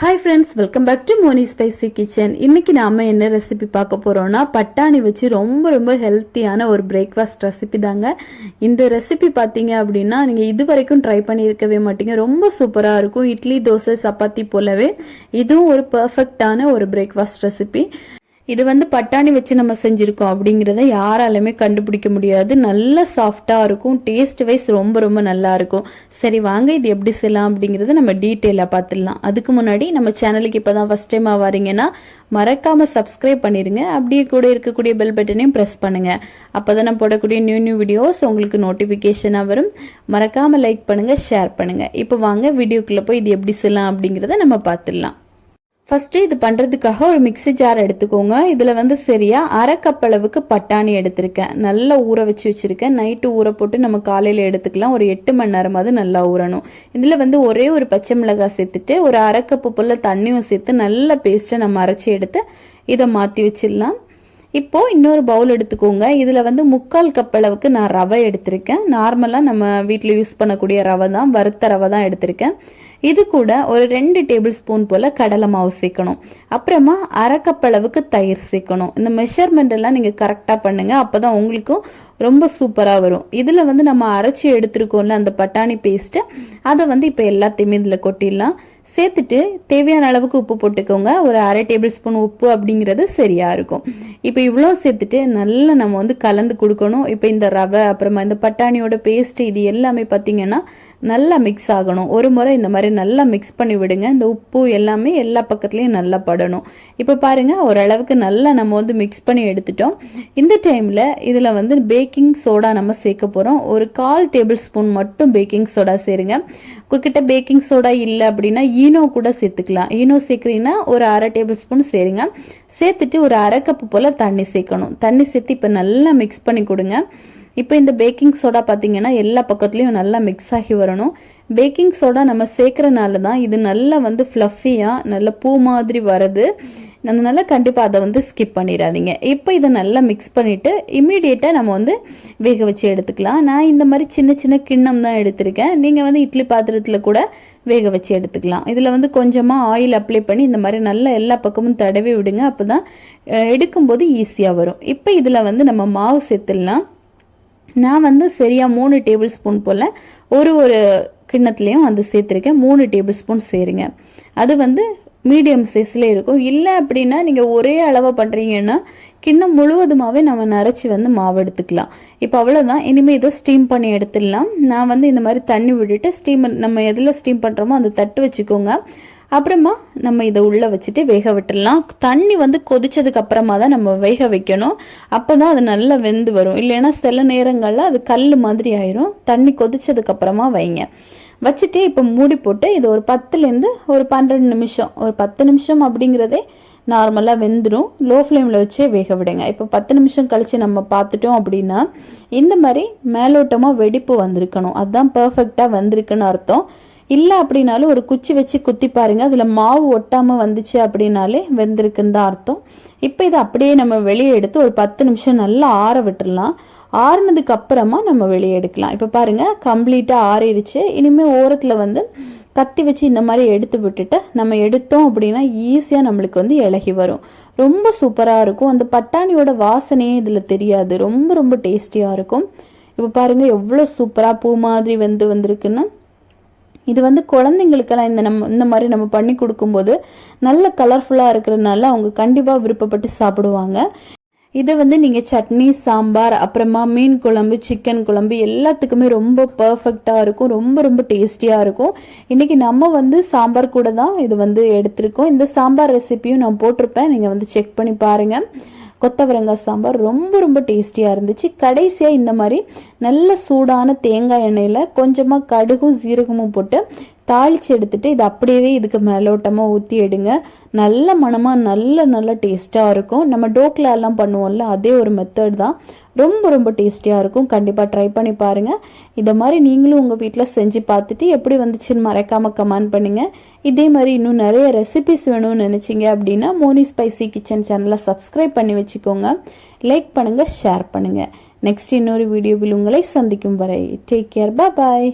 Hi friends welcome back to Moni spicy kitchen இன்னைக்கு நாம என்ன ரெசிபி பார்க்க போறோம்னா பட்டாணி வச்சு ரொம்ப ரொம்ப ஹெல்த்தியான ஒரு பிரேக்ஃபாஸ்ட் ரெசிபி தாங்க. இந்த ரெசிபி பார்த்தீங்க அப்படின்னா நீங்க இது வரைக்கும் ட்ரை பண்ணியிருக்கவே மாட்டீங்க. ரொம்ப சூப்பரா இருக்கும். இட்லி தோசை சப்பாத்தி போலவே. இதுவும் ஒரு பர்ஃபெக்டான ஒரு பிரேக்ஃபாஸ்ட் ரெசிபி இது வந்து பட்டாணி வச்சு நம்ம செஞ்சுருக்கோம் அப்படிங்கிறத யாராலுமே கண்டுபிடிக்க முடியாது. நல்ல சாஃப்டாக இருக்கும். டேஸ்ட் வைஸ் ரொம்ப ரொம்ப நல்லா இருக்கும். சரி வாங்க இது எப்படி செய்யலாம் அப்படிங்கிறத நம்ம டீட்டெயிலாக பார்த்துடலாம். அதுக்கு முன்னாடி நம்ம சேனலுக்கு இப்போ தான் ஃபஸ்ட் டைமாக வரீங்கன்னா மறக்காமல் சப்ஸ்கிரைப் பண்ணிடுங்க அப்படியே கூட இருக்கக்கூடிய பெல் பட்டனையும் ப்ரெஸ் பண்ணுங்கள் அப்போ தான் நான் போடக்கூடிய நியூ நியூ வீடியோஸ் உங்களுக்கு நோட்டிஃபிகேஷனாக வரும். மறக்காமல் லைக் பண்ணுங்கள் ஷேர் பண்ணுங்கள் இப்போ வாங்க வீடியோக்குள்ளே போய் இது எப்படி செய்யலாம் அப்படிங்கிறத நம்ம பார்த்துடலாம். ஃபஸ்ட்டு இது பண்ணுறதுக்காக ஒரு மிக்சி ஜார் எடுத்துக்கோங்க. இதில் வந்து சரியாக அரை கப் அளவுக்கு பட்டாணி எடுத்திருக்கேன். நல்லா ஊற வச்சு வச்சுருக்கேன். நைட்டு ஊற போட்டு நம்ம காலையில் எடுத்துக்கலாம். ஒரு எட்டு மணி நேரமாவது நல்லா ஊறணும். இதில் வந்து ஒரே ஒரு பச்சை மிளகாய் சேர்த்துட்டு ஒரு அரை கப்பு போல் தண்ணியும் சேர்த்து நல்ல பேஸ்ட்டை நம்ம அரைச்சி எடுத்து இதை மாற்றி வச்சிடலாம். இப்போ இன்னொரு பவுல் எடுத்துக்கோங்க. இதில் வந்து முக்கால் கப் அளவுக்கு நான் ரவை எடுத்திருக்கேன். நார்மலாக நம்ம வீட்டில் யூஸ் பண்ணக்கூடிய ரவை தான் வறுத்த ரவை தான் எடுத்திருக்கேன். இது கூட ஒரு ரெண்டு டேபிள் ஸ்பூன் போல் கடலை மாவு சேர்க்கணும். அப்புறமா அரை கப் அளவுக்கு தயிர் சேர்க்கணும். இந்த மெஷர்மெண்ட் எல்லாம் நீங்கள் கரெக்டாக பண்ணுங்க. அப்போ தான் உங்களுக்கும் ரொம்ப சூப்பராக வரும். இதில் வந்து நம்ம அரைச்சி எடுத்துருக்கோம்ல அந்த பட்டாணி பேஸ்ட்டு அதை வந்து இப்போ எல்லாத்தையுமே இதில் கொட்டிடலாம். சேர்த்துட்டு தேவையான அளவுக்கு உப்பு போட்டுக்கோங்க. ஒரு அரை டேபிள் ஸ்பூன் உப்பு அப்படிங்கிறது சரியாக இருக்கும். இப்போ இவ்வளோ சேர்த்துட்டு நல்லா நம்ம வந்து கலந்து கொடுக்கணும். இப்போ இந்த ரவை அப்புறமா இந்த பட்டாணியோட பேஸ்ட் இது எல்லாமே பார்த்தீங்கன்னா நல்லா மிக்ஸ் ஆகணும். ஒரு முறை இந்த மாதிரி நல்லா மிக்ஸ் பண்ணி விடுங்க. இந்த உப்பு எல்லாமே எல்லா பக்கத்துலேயும் நல்லா படணும். இப்போ பாருங்கள் ஓரளவுக்கு நல்லா நம்ம வந்து மிக்ஸ் பண்ணி எடுத்துட்டோம். இந்த டைமில் இதில் வந்து பேக்கிங் சோடா நம்ம சேர்க்க போகிறோம் ஒரு கால் டேபிள் ஸ்பூன் மட்டும் பேக்கிங் சோடா சேருங்க. உங்ககிட்ட பேக்கிங் சோடா இல்லை அப்படின்னா ஈனோ கூட சேர்த்துக்கலாம். ஈனோ சேர்க்குறீங்கன்னா ஒரு அரை டேபிள் ஸ்பூன் சேருங்க. சேர்த்துட்டு ஒரு அரை கப்பு போல் தண்ணி சேர்க்கணும். தண்ணி சேர்த்து இப்போ நல்லா மிக்ஸ் பண்ணி கொடுங்க. இப்போ இந்த பேக்கிங் சோடா பார்த்தீங்கன்னா எல்லா பக்கத்துலேயும் நல்லா மிக்ஸ் ஆகி வரணும். பேக்கிங் சோடா நம்ம சேர்க்குறனால தான் இது நல்லா வந்து ஃப்ளஃபியாக நல்ல பூ மாதிரி வருது அதனால கண்டிப்பாக அதை வந்து ஸ்கிப் பண்ணிடாதீங்க. இப்போ இதை நல்லா மிக்ஸ் பண்ணிவிட்டு இம்மிடியேட்டாக நம்ம வந்து வேக வச்சு எடுத்துக்கலாம். நான் இந்த மாதிரி சின்ன சின்ன கிண்ணம் தான் எடுத்திருக்கேன். நீங்கள் வந்து இட்லி பாத்திரத்தில் கூட வேக வச்சு எடுத்துக்கலாம். இதில் வந்து கொஞ்சமாக ஆயில் அப்ளை பண்ணி இந்த மாதிரி நல்லா எல்லா பக்கமும் தடவி விடுங்க. அப்போ தான் எடுக்கும்போது ஈஸியாக வரும். இப்போ இதில் வந்து நம்ம மாவு சேர்த்துடலாம். நான் வந்து சரியாக மூணு டேபிள் ஸ்பூன் போல் ஒரு ஒரு கிண்ணத்துலேயும் வந்து சேர்த்துருக்கேன். மூணு டேபிள் ஸ்பூன் சேருங்க. அது வந்து மீடியம் சைஸில் இருக்கும். இல்லை அப்படின்னா நீங்கள் ஒரே அளவாக பண்ணுறீங்கன்னா கிண்ணம் முழுவதுமாகவே நம்ம நரைச்சி வந்து மாவு எடுத்துக்கலாம். இப்போ அவ்வளோதான் இனிமேல் இதை ஸ்டீம் பண்ணி எடுத்துடலாம். நான் வந்து இந்த மாதிரி தண்ணி விட்டுட்டு ஸ்டீம் நம்ம எதில் ஸ்டீம் பண்ணுறோமோ அந்த தட்டு வச்சுக்கோங்க. அப்புறமா நம்ம இதை உள்ளே வச்சுட்டு வேக விட்டுடலாம். தண்ணி வந்து கொதிச்சதுக்கு அப்புறமா தான் நம்ம வேக வைக்கணும். அப்போ தான் அது நல்லா வெந்து வரும். இல்லைன்னா சில நேரங்களில் அது கல் மாதிரி ஆயிரும். தண்ணி கொதிச்சதுக்கு அப்புறமா வைங்க. வச்சுட்டு இப்போ மூடி போட்டு இது ஒரு பத்துலேருந்து ஒரு பன்னெண்டு நிமிஷம். ஒரு பத்து நிமிஷம் அப்படிங்கிறதே நார்மலாக வெந்துடும் லோ ஃப்ளேமில் வச்சே வேக விடுங்க. இப்போ பத்து நிமிஷம் கழித்து நம்ம பார்த்துட்டோம் அப்படின்னா இந்த மாதிரி மேலோட்டமாக வெடிப்பு வந்திருக்கணும். அதுதான் பர்ஃபெக்டாக வந்திருக்குன்னு அர்த்தம். இல்லை அப்படின்னாலும் ஒரு குச்சி வச்சு குத்தி பாருங்க. அதில் மாவு ஒட்டாமல் வந்துச்சு அப்படின்னாலே வெந்திருக்குன்னு தான் அர்த்தம். இப்போ இதை அப்படியே நம்ம வெளியே எடுத்து ஒரு பத்து நிமிஷம் நல்லா ஆற விட்டுடலாம். ஆறுனதுக்கு அப்புறமா நம்ம வெளியே எடுக்கலாம். இப்போ பாருங்க கம்ப்ளீட்டாக ஆறிடுச்சு. இனிமேல் ஓரத்தில் வந்து கத்தி வச்சு இந்த மாதிரி எடுத்து விட்டுட்டு நம்ம எடுத்தோம் அப்படின்னா ஈஸியாக நம்மளுக்கு வந்து இலகி வரும். ரொம்ப சூப்பராக இருக்கும். அந்த பட்டாணியோட வாசனையே இதில் தெரியாது. ரொம்ப ரொம்ப டேஸ்டியாக இருக்கும். இப்போ பாருங்கள் எவ்வளோ சூப்பராக பூ மாதிரி வந்து வந்திருக்குன்னு. இது வந்து குழந்தைங்களுக்கெல்லாம் இந்த நம்ம இந்த மாதிரி நம்ம பண்ணி கொடுக்கும்போது நல்ல கலர்ஃபுல்லாக இருக்கிறதுனால அவங்க கண்டிப்பாக விருப்பப்பட்டு சாப்பிடுவாங்க. இதை வந்து நீங்கள் சட்னி சாம்பார் அப்புறமா மீன் குழம்பு சிக்கன் குழம்பு எல்லாத்துக்குமே ரொம்ப பர்ஃபெக்டாக இருக்கும். ரொம்ப ரொம்ப டேஸ்டியாக இருக்கும். இன்றைக்கி நம்ம வந்து சாம்பார் கூட தான் இது வந்து எடுத்திருக்கோம். இந்த சாம்பார் ரெசிப்பியும் நான் போட்டிருப்பேன். நீங்கள் வந்து செக் பண்ணி பாருங்கள் கொத்தவரங்காய் சாம்பார் ரொம்ப ரொம்ப டேஸ்டியாக இருந்துச்சு. கடைசியாக இந்த மாதிரி நல்ல சூடான தேங்காய் எண்ணெயில் கொஞ்சமாக கடுகும் சீரகமும் போட்டு தாளித்து எடுத்துட்டு இது அப்படியே இதுக்கு மேலோட்டமாக ஊற்றி எடுங்க. நல்ல மனமாக நல்ல நல்ல டேஸ்ட்டாக இருக்கும். நம்ம டோக்லாலாம் பண்ணுவோம்ல அதே ஒரு மெத்தட் தான். ரொம்ப ரொம்ப டேஸ்டியாக இருக்கும். கண்டிப்பாக ட்ரை பண்ணி பாருங்கள் இதை மாதிரி நீங்களும் உங்கள் வீட்டில் செஞ்சு பார்த்துட்டு எப்படி வந்துச்சுன்னு மறக்காமல் கமெண்ட் பண்ணுங்கள் இதே மாதிரி இன்னும் நிறைய ரெசிபிஸ் வேணும்னு நினச்சிங்க அப்படின்னா மோனி ஸ்பைசி கிச்சன் சேனலை சப்ஸ்கிரைப் பண்ணி வச்சுக்கோங்க. லைக் பண்ணுங்கள் ஷேர் பண்ணுங்கள் நெக்ஸ்ட் இன்னொரு வீடியோவில் உங்களை சந்திக்கும் வரை டேக் கேர் பாய்